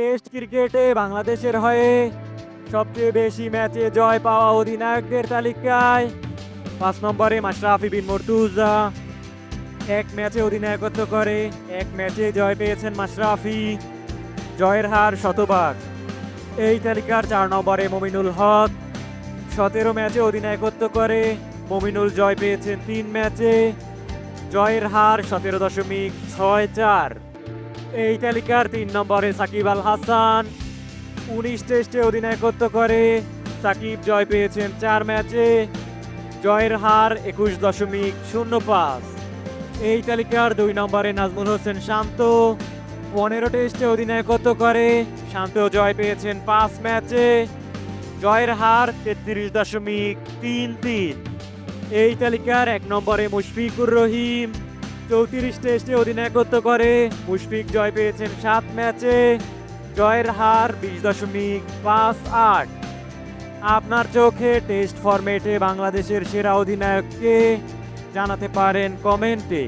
Test ক্রিকেটে বাংলাদেশের হয়ে সবচেয়ে বেশি ম্যাচে জয় পাওয়া অধিনায়কদের তালিকায় পাঁচ নম্বরে মাশরাফি বিন মর্তুজা। এক ম্যাচে অধিনায়কত্ব করে, এক ম্যাচে জয় পেয়েছেন মাশরাফি। জয়ের হার শতভাগ। এই তালিকার চার নম্বরে মমিনুল হক। সতেরো ম্যাচে অধিনায়কত্ব করে, মমিনুল জয় পেয়েছেন তিন ম্যাচে। জয়ের হার সতেরো দশমিক ছয় চার। এই তালিকার তিন নম্বরে সাকিব আল হাসান। উনিশ টেস্টে অধিনায়কত্ব করে সাকিব জয় পেয়েছেন চার ম্যাচে। জয়ের হার একুশ দশমিক শূন্য পাঁচ। এই তালিকার দুই নম্বরে নাজমুল হোসেন শান্ত। পনেরো টেস্টে অধিনায়কত্ব করে শান্ত জয় পেয়েছেন পাঁচ ম্যাচে। জয়ের হার তেত্রিশ দশমিক তিন তিন। এই তালিকার এক নম্বরে মুশফিকুর রহিম। চৌত্রিশ টেস্টে অধিনায়কত্ব করে। মুশফিক জয় পেয়েছেন সাত ম্যাচে। জয়ের হার বিশ দশমিক পাঁচ আট। আপনার চোখে টেস্ট ফরম্যাটে বাংলাদেশের সেরা অধিনায়ককে জানাতে পারেন কমেন্টে।